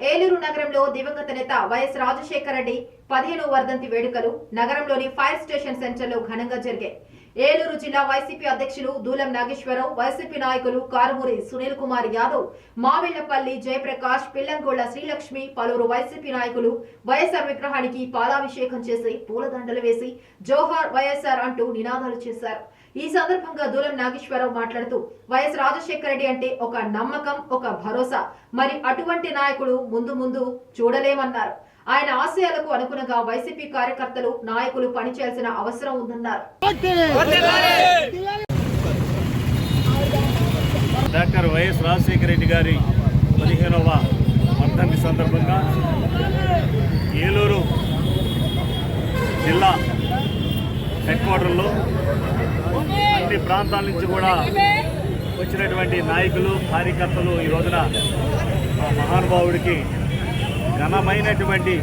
ఏలూరు నగరంలో దివంగత నేత వైఎస్ రాజశేఖర రెడ్డి పదిహేను వర్ధంతి వేడుకలు నగరంలోని ఫైర్ స్టేషన్ సెంటర్లో ఘనంగా జరిగాయి. ఏలూరు జిల్లా వైసీపీ అధ్యక్షులు దూలం నాగేశ్వరరావు వైసీపీ నాయకులు కారుమూరి సునీల్ కుమార్ యాదవ్ మావిళ్ళపల్లి జయప్రకాష్ పిల్లంగోళ్ళ శ్రీలక్ష్మి పలువురు వైసీపీ నాయకులు వైఎస్ఆర్ విగ్రహానికి పాలాభిషేకం చేసి పూలదండలు వేసి జోహార్ వైఎస్ఆర్ అంటూ నినాదాలు చేశారు. ఈ సందర్భంగా దూలం నాగేశ్వరరావు మాట్లాడుతూ వైఎస్ రాజశేఖర రెడ్డి అంటే ఒక నమ్మకం ఒక భరోసా. మరి అటువంటి నాయకుడు ముందు ముందు చూడలేమన్నారు. ఆయన ఆశయాలకు అనుగుణంగా వైసీపీ కార్యకర్తలు నాయకులు పనిచేయాల్సిన అవసరం ఉందన్నారు. డాక్టర్ వైఎస్ రాజశేఖర రెడ్డి గారి పదిహేనవ వర్ధంతి సందర్భంగా ఏలూరు జిల్లా హెడ్ క్వార్టర్లో అన్ని ప్రాంతాల నుంచి కూడా వచ్చినటువంటి నాయకులు కార్యకర్తలు ఈ రోజున మహానుభావుడికి ఘనమైనటువంటి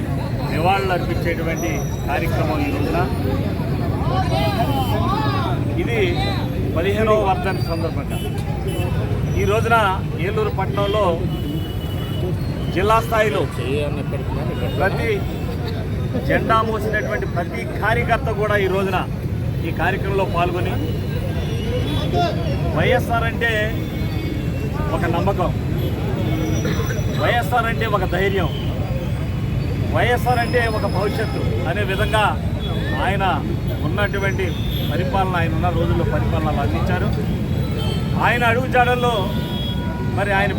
నివాళులు అర్పించేటువంటి కార్యక్రమం ఈ రోజున. ఇది పదిహేనవ వర్ధన సందర్భంగా. ఈ రోజున ఏలూరు పట్టణంలో జిల్లా స్థాయిలో ప్రతి జెండా మోసినటువంటి ప్రతి కార్యకర్త కూడా ఈ రోజున ఈ కార్యక్రమంలో పాల్గొని వైఎస్ఆర్ అంటే ఒక నమ్మకం. వైఎస్ఆర్ అంటే ఒక ధైర్యం. వైఎస్ఆర్ అంటే ఒక భవిష్యత్తు అనే విధంగా ఆయన ఉన్నటువంటి పరిపాలన ఆయన ఉన్న రోజుల్లో పరిపాలన అందించారు. ఆయన అడుగుజాడల్లో మరి ఆయన